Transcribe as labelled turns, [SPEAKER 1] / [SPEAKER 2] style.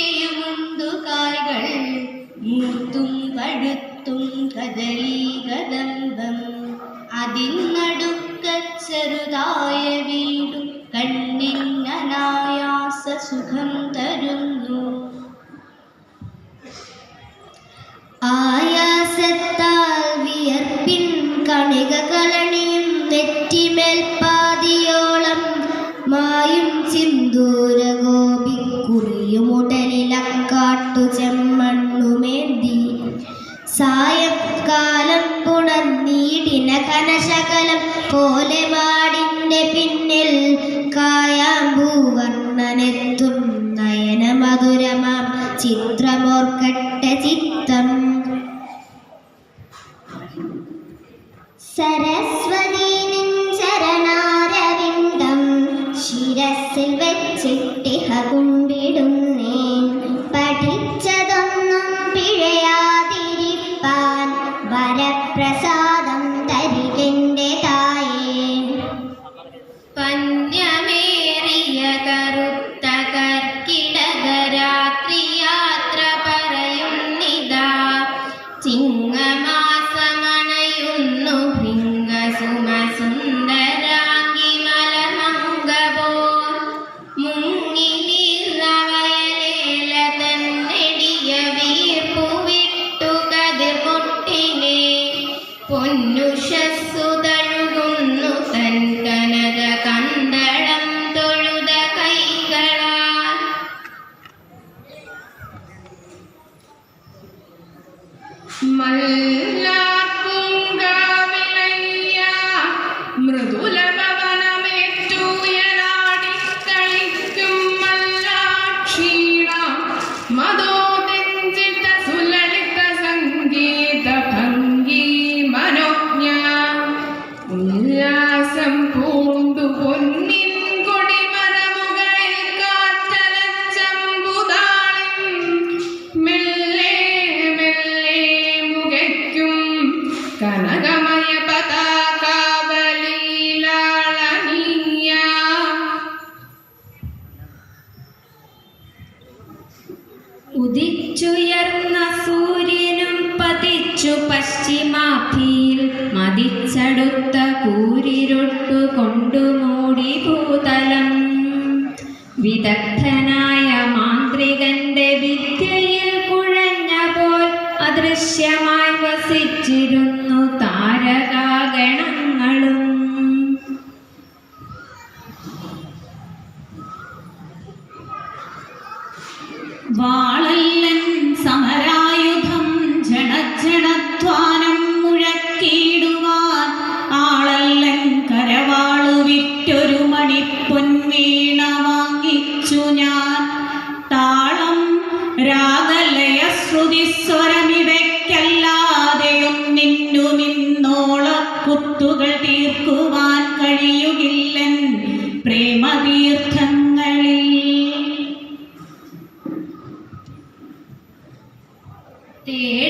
[SPEAKER 1] നോക്കുന്നിടത്തൊക്കെയുമുണ്ടു കായ്കൾ മൂത്തും പഴുത്തും കദളീകദന്തം അതിനടുക്ക ചെറുതായ വീടും കണ്ണിനനായാസ സുഖം തരുന്നു.
[SPEAKER 2] ആയാസത്താൽ വിയർപ്പിൻ കണിക കളണിയും നെറ്റിമേൽ പാതിയോളം മായും സിന്ദൂര ഗോപിക്കുറിയും ചെമ്മണ്ണുമേന്തി. സായംകാലം പുണർന്നീടിന കനശകലം പോലെ മാടിന്റെ പിന്നിൽ കായാമ്പൂവർണനെത്തും നയനമധുരമാം ചിത്രമോർക്കട്ടെ ചിത്തം. സരസ്വതി
[SPEAKER 1] ചിങ്ങമാസമണയുന്നു ഭൃംഗസുമസുന്ദരാംഗി മലമംഗപോ മുങ്ങി നീർന്നവയലേല തന്നെടിയ വീർപ്പു വിട്ടു കതിർ പൊട്ടിനെ പൊന്നുഷസ്സു
[SPEAKER 3] Madhu!
[SPEAKER 1] ഉദിച്ചുയർന്ന സൂര്യനും പതിച്ചു പശ്ചിമാഭിയിൽ മതിച്ചടുത്ത കൂരിരുട്ടു കൊണ്ടു മൂടി ഭൂതലം. വിദഗ്ധനായ മാന്ത്രികന്റെ വിദ്യയിൽ കുഴഞ്ഞ പോൽ അദൃശ്യമായി വസിച്ചിരുന്നു താരകാഗണങ്ങളും.
[SPEAKER 4] വാളല്ലൻ
[SPEAKER 1] te